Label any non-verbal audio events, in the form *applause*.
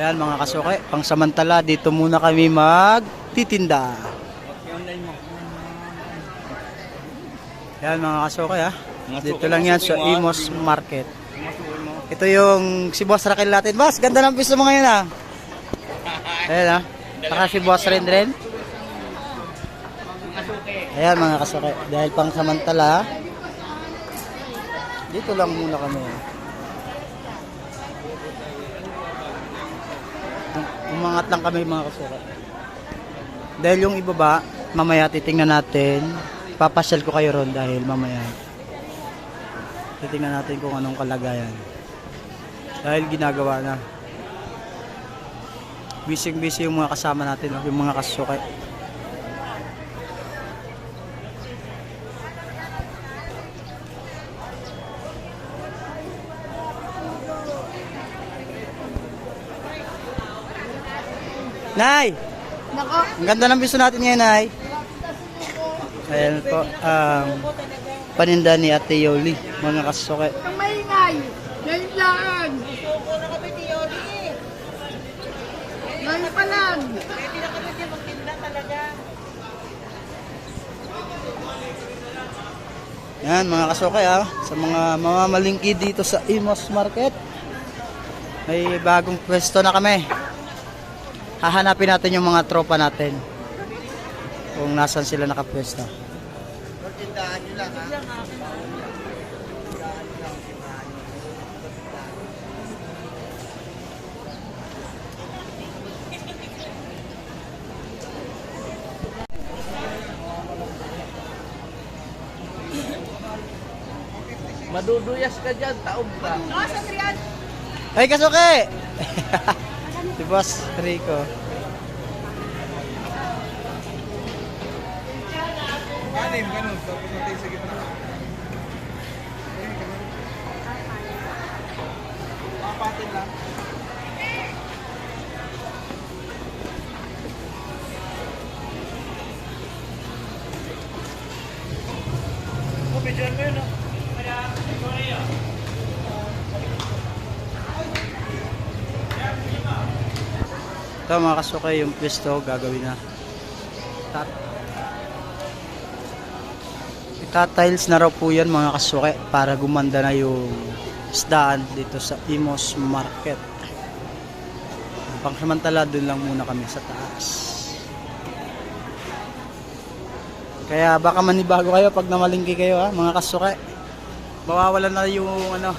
mga kasuke, pang samantala dito muna kami magtitinda. Yan mga kasuke ha. Dito lang yan sa Imos Market. Ito yung si Boss Raquel natin. Boss, ganda ng piso mo ngayon ha. *laughs* Ayan ha. Saka si Boss rin rin. Ayan mga kasuke. Dahil pang samantala, dito lang muna kami. Umangat lang kami mga kasuka. Dahil yung ibaba, mamaya titingnan natin. Papasyal ko kayo ron dahil mamaya titingnan natin kung anong kalagayan. Dahil ginagawa na. Busy busy yung mga kasama natin, yung mga kasuka. Nay! Nako, Ang ganda ng piso natin ngayon, Nay. Ayan po, ang paninda ni Ate Yoli, mga kasuke. ang maingay. Ngayon lang. Ngayon pa lang. Yan, mga kasuke ha, sa mga mamamalingki dito sa Imos Market. May bagong pwesto na kami. Hahanapin natin yung mga tropa natin. Kung nasan sila nakapwesto. Maduduyas ka dyan, taob ka. Ay, kasuke! *laughs* si Boss Rico. Anim, ganun. Tapos natin sa gitna. Apatin lang. Bigyan mo yun, ah. Ito mga kasuke, yung pwesto gagawin na. Tat Itatiles na raw po yan mga kasuke para gumanda na yung isdaan dito sa Imos Market. Pangsamantala dun lang muna kami sa taas. Kaya baka manibago kayo pag namalingki kayo ha, mga kasuke. Mawawalan na yung ano,